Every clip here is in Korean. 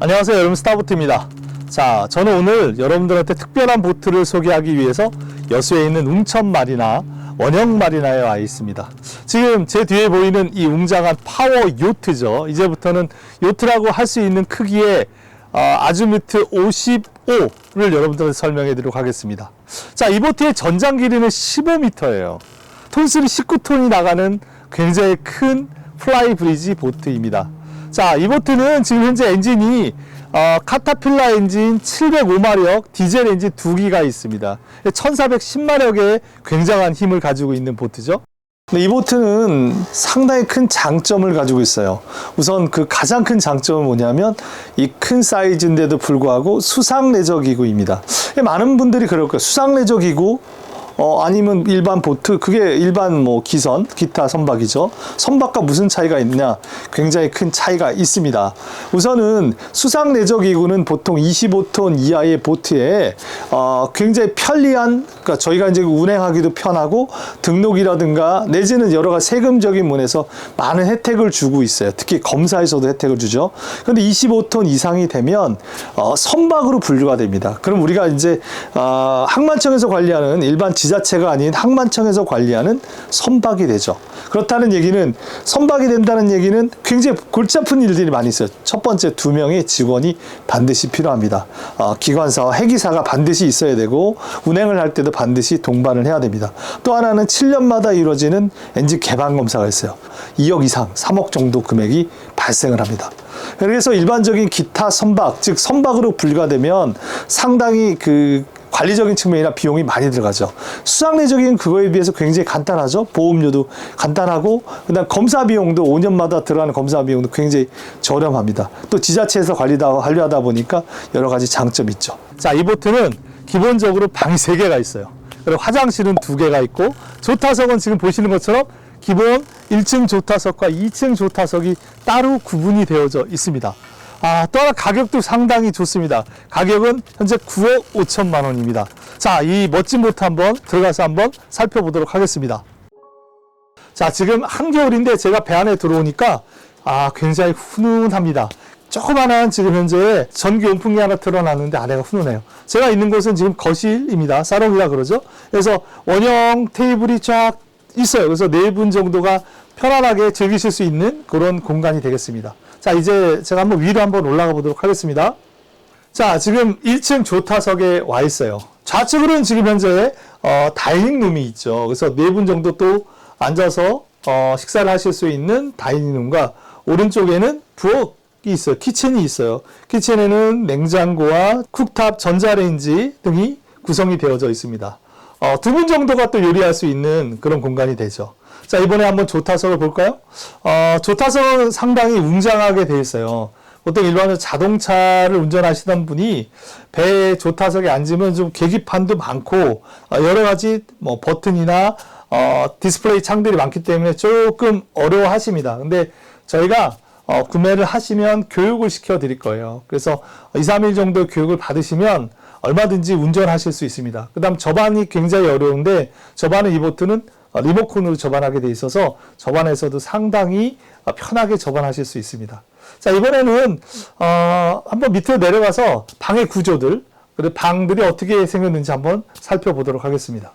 안녕하세요. 여러분 스타보트입니다. 자 저는 오늘 여러분들한테 특별한 보트를 소개하기 위해서 여수에 있는 웅천마리나 원형마리나에 와 있습니다. 지금 제 뒤에 보이는 이 웅장한 파워 요트죠. 이제부터는 요트라고 할 수 있는 크기의 어, 아즈미트 55를 여러분들한테 설명해 드리도록 하겠습니다. 자이 보트의 전장 길이는 15m예요. 톤수는 19톤이 나가는 굉장히 큰 플라이 브리지 보트입니다. 자, 이 보트는 지금 현재 엔진이 어, 카타필라 엔진 705마력, 디젤 엔진 두 기가 있습니다. 1410마력의 굉장한 힘을 가지고 있는 보트죠. 이 보트는 상당히 큰 장점을 가지고 있어요. 우선 그 가장 큰 장점은 뭐냐면 이 큰 사이즈인데도 불구하고 수상 레저 기구입니다. 많은 분들이 그럴 거예요. 수상 레저 기구 어, 아니면 일반 보트, 그게 일반 뭐 기선, 기타 선박이죠. 선박과 무슨 차이가 있냐? 굉장히 큰 차이가 있습니다. 우선은 수상 내적 기구는 보통 25톤 이하의 보트에 어, 굉장히 편리한, 그러니까 저희가 이제 운행하기도 편하고 등록이라든가 내지는 여러 가지 세금적인 면에서 많은 혜택을 주고 있어요. 특히 검사에서도 혜택을 주죠. 근데 25톤 이상이 되면 어, 선박으로 분류가 됩니다. 그럼 우리가 이제 어, 항만청에서 관리하는 일반 지자체가 아닌 항만청에서 관리하는 선박이 되죠. 그렇다는 얘기는 선박이 된다는 얘기는 굉장히 골치 아픈 일들이 많이 있어요. 첫 번째 두 명의 직원이 반드시 필요합니다. 어, 기관사와 해기사가 반드시 있어야 되고 운행을 할 때도 반드시 동반을 해야 됩니다. 또 하나는 7년마다 이루어지는 엔진 개방 검사가 있어요. 2억 이상, 3억 정도 금액이 발생을 합니다. 그래서 일반적인 기타 선박, 즉 선박으로 분류가 되면 상당히 그 관리적인 측면이나 비용이 많이 들어가죠. 수상례적인 그거에 비해서 굉장히 간단하죠. 보험료도 간단하고 그다음 검사 비용도 5년마다 들어가는 검사 비용도 굉장히 저렴합니다. 또 지자체에서 관리다 관리하다 보니까 여러 가지 장점이 있죠. 자, 이 보트는 기본적으로 방이 3개가 있어요. 그리고 화장실은 2개가 있고 조타석은 지금 보시는 것처럼 기본 1층 조타석과 2층 조타석이 따로 구분이 되어져 있습니다. 아, 또 하나 가격도 상당히 좋습니다. 가격은 현재 9억 5천만 원입니다. 자, 이 멋진 보트 한번 들어가서 한번 살펴보도록 하겠습니다. 자, 지금 한겨울인데 제가 배 안에 들어오니까 아, 굉장히 훈훈합니다. 조그만한 지금 현재 전기 온풍기 하나 틀어놨는데 안에가 훈훈해요. 제가 있는 곳은 지금 거실입니다. 사롱이라 그러죠. 그래서 원형 테이블이 쫙 있어요. 그래서 네 분 정도가 편안하게 즐기실 수 있는 그런 공간이 되겠습니다. 자, 이제 제가 한번 위로 한번 올라가 보도록 하겠습니다. 자, 지금 1층 조타석에 와 있어요. 좌측으로는 지금 현재 어, 다이닝룸이 있죠. 그래서 네 분 정도 또 앉아서 어, 식사를 하실 수 있는 다이닝룸과 오른쪽에는 부엌이 있어요. 키친이 있어요. 키친에는 냉장고와 쿡탑, 전자레인지 등이 구성이 되어져 있습니다. 어, 두 분 정도가 또 요리할 수 있는 그런 공간이 되죠. 자, 이번에 한번 조타석을 볼까요? 어, 조타석은 상당히 웅장하게 되어 있어요. 보통 일반적으로 자동차를 운전하시던 분이 배 조타석에 앉으면 좀 계기판도 많고 어, 여러 가지 뭐 버튼이나 어, 디스플레이 창들이 많기 때문에 조금 어려워하십니다. 근데 저희가 어, 구매를 하시면 교육을 시켜 드릴 거예요. 그래서 2, 3일 정도 교육을 받으시면 얼마든지 운전하실 수 있습니다. 그 다음 접안이 굉장히 어려운데 접안은 이 보트는 어, 리모컨으로 접안하게 돼 있어서 접안에서도 상당히 어, 편하게 접안하실 수 있습니다. 자 이번에는 어, 한번 밑으로 내려가서 방의 구조들 그리고 방들이 어떻게 생겼는지 한번 살펴보도록 하겠습니다.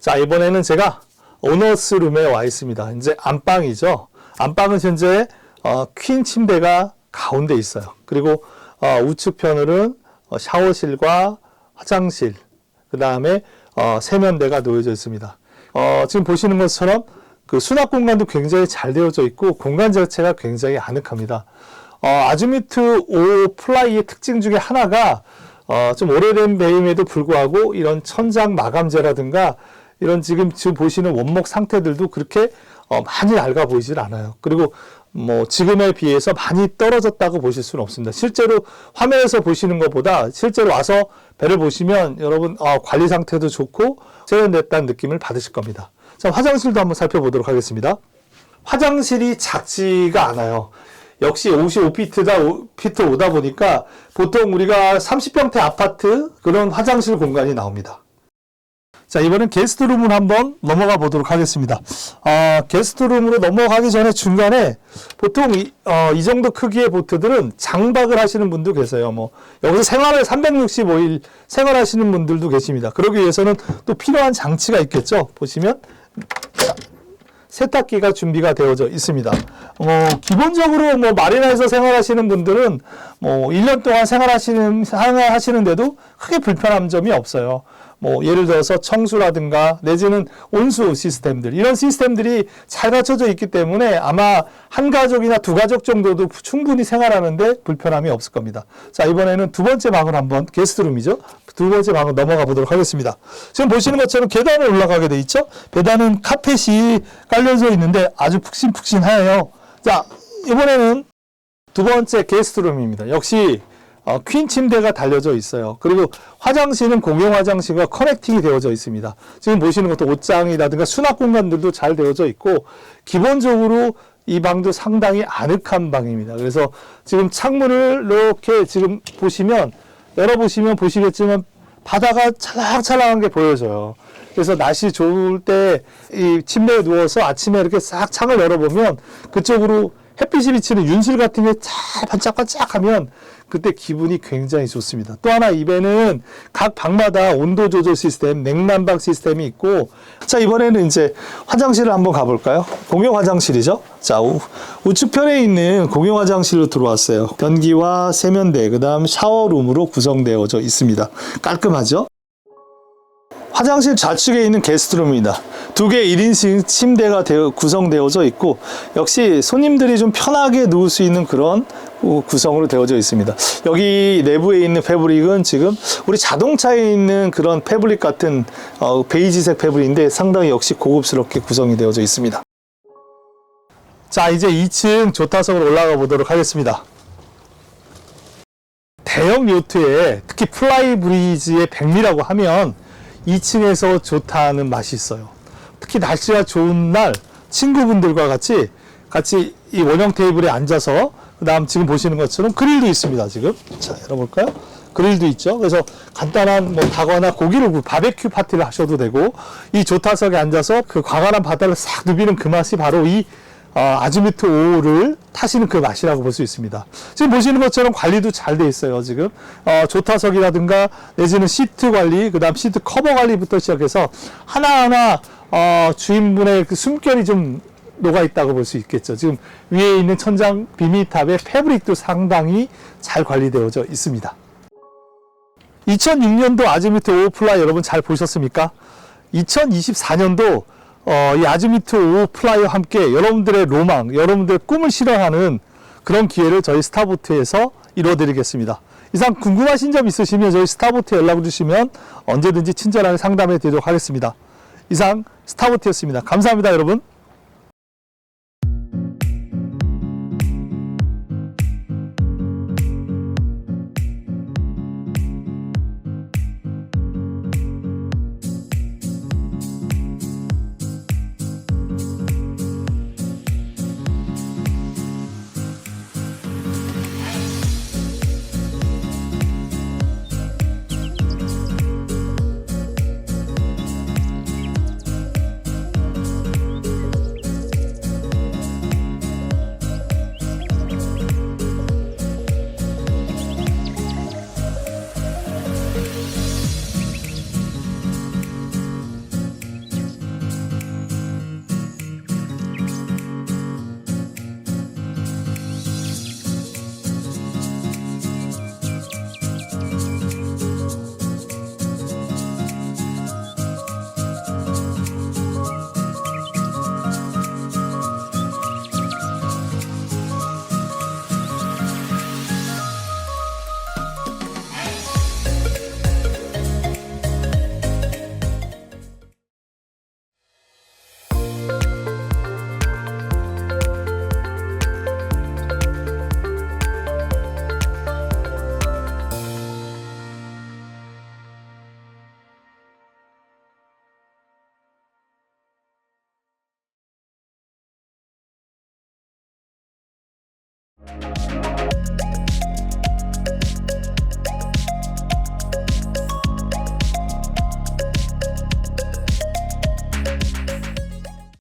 자 이번에는 제가 오너스룸에 와 있습니다. 이제 안방이죠. 안방은 현재 어, 퀸 침대가 가운데 있어요. 그리고 어, 우측편으로는 어, 샤워실과 화장실, 그 다음에 어, 세면대가 놓여져 있습니다. 어, 지금 보시는 것처럼 그 수납 공간도 굉장히 잘 되어져 있고 공간 자체가 굉장히 아늑합니다. 어, 아즈미트 5 플라이의 특징 중에 하나가 어, 좀 오래된 배임에도 불구하고 이런 천장 마감재라든가 이런 지금 지금 보시는 원목 상태들도 그렇게 어, 많이 낡아 보이질 않아요. 그리고 뭐 지금에 비해서 많이 떨어졌다고 보실 수는 없습니다. 실제로 화면에서 보시는 것보다 실제로 와서 배를 보시면 여러분 어, 관리 상태도 좋고 세련됐다는 느낌을 받으실 겁니다. 자 화장실도 한번 살펴보도록 하겠습니다. 화장실이 작지가 않아요. 역시 55피트다, 피트 오다 보니까 보통 우리가 30평대 아파트 그런 화장실 공간이 나옵니다. 자, 이번엔 게스트룸을 한번 넘어가 보도록 하겠습니다. 아, 게스트룸으로 넘어가기 전에 중간에 보통 이, 어, 이 정도 크기의 보트들은 장박을 하시는 분도 계세요. 뭐, 여기서 생활을 365일 생활하시는 분들도 계십니다. 그러기 위해서는 또 필요한 장치가 있겠죠. 보시면. 세탁기가 준비가 되어져 있습니다. 어, 기본적으로 뭐 마리나에서 생활하시는 분들은 뭐 1년 동안 생활하시는, 생활하시는데도 크게 불편한 점이 없어요. 뭐 예를 들어서 청수라든가 내지는 온수 시스템들 이런 시스템들이 잘 갖춰져 있기 때문에 아마 한 가족이나 두 가족 정도도 충분히 생활하는데 불편함이 없을 겁니다. 자 이번에는 두 번째 방을 한번 게스트룸이죠. 두 번째 방을 넘어가 보도록 하겠습니다. 지금 보시는 것처럼 계단을 올라가게 돼 있죠. 계단은 카펫이 깔려져 있는데 아주 푹신푹신해요. 자 이번에는 두 번째 게스트룸입니다. 역시 어, 퀸 침대가 달려져 있어요. 그리고 화장실은 공용 화장실과 커넥팅이 되어져 있습니다. 지금 보시는 것도 옷장이라든가 수납 공간들도 잘 되어져 있고 기본적으로 이 방도 상당히 아늑한 방입니다. 그래서 지금 창문을 이렇게 지금 보시면 열어보시면 보시겠지만 바다가 찰랑찰랑한 게 보여져요. 그래서 날씨 좋을 때 이 침대에 누워서 아침에 이렇게 싹 창을 열어보면 그쪽으로 햇빛이 비치는 윤슬 같은 게 잘 반짝반짝하면 그때 기분이 굉장히 좋습니다. 또 하나 입에는 각 방마다 온도 조절 시스템, 냉난방 시스템이 있고 자 이번에는 이제 화장실을 한번 가볼까요? 공용 화장실이죠. 자 우, 우측편에 있는 공용 화장실로 들어왔어요. 변기와 세면대, 그 다음 샤워룸으로 구성되어져 있습니다. 깔끔하죠? 화장실 좌측에 있는 게스트룸입니다. 두 개 1인식 침대가 되어, 구성되어져 있고 역시 손님들이 좀 편하게 누울 수 있는 그런 어, 구성으로 되어져 있습니다. 여기 내부에 있는 패브릭은 지금 우리 자동차에 있는 그런 패브릭 같은 어, 베이지색 패브릭인데 상당히 역시 고급스럽게 구성이 되어져 있습니다. 자 이제 2층 조타석으로 올라가 보도록 하겠습니다. 대형 요트에 특히 플라이 브리지의 백미라고 하면 2층에서 좋다는 맛이 있어요. 특히 날씨가 좋은 날 친구분들과 같이 같이 이 원형 테이블에 앉아서 그다음 지금 보시는 것처럼 그릴도 있습니다. 지금 자 열어볼까요? 그릴도 있죠. 그래서 간단한 뭐 다거나 고기를 구- 바베큐 파티를 하셔도 되고 이 조타석에 앉아서 그 광활한 바다를 싹 누비는 그 맛이 바로 이 어, 아즈미트 5를 타시는 그 맛이라고 볼 수 있습니다. 지금 보시는 것처럼 관리도 잘 돼 있어요. 지금 어, 조타석이라든가 내지는 시트 관리, 그다음 시트 커버 관리부터 시작해서 하나하나 어, 주인분의 그 숨결이 좀 녹아 있다고 볼 수 있겠죠. 지금 위에 있는 천장 비밀탑의 패브릭도 상당히 잘 관리되어져 있습니다. 2006년도 아즈미트 5 플라이 여러분 잘 보셨습니까? 2024년도 어, 이 아즈미트 5 플라이와 함께 여러분들의 로망, 여러분들의 꿈을 실현하는 그런 기회를 저희 스타보트에서 이루어드리겠습니다. 이상 궁금하신 점 있으시면 저희 스타보트 연락 주시면 언제든지 친절하게 상담해 드리도록 하겠습니다. 이상 스타보트였습니다. 감사합니다, 여러분.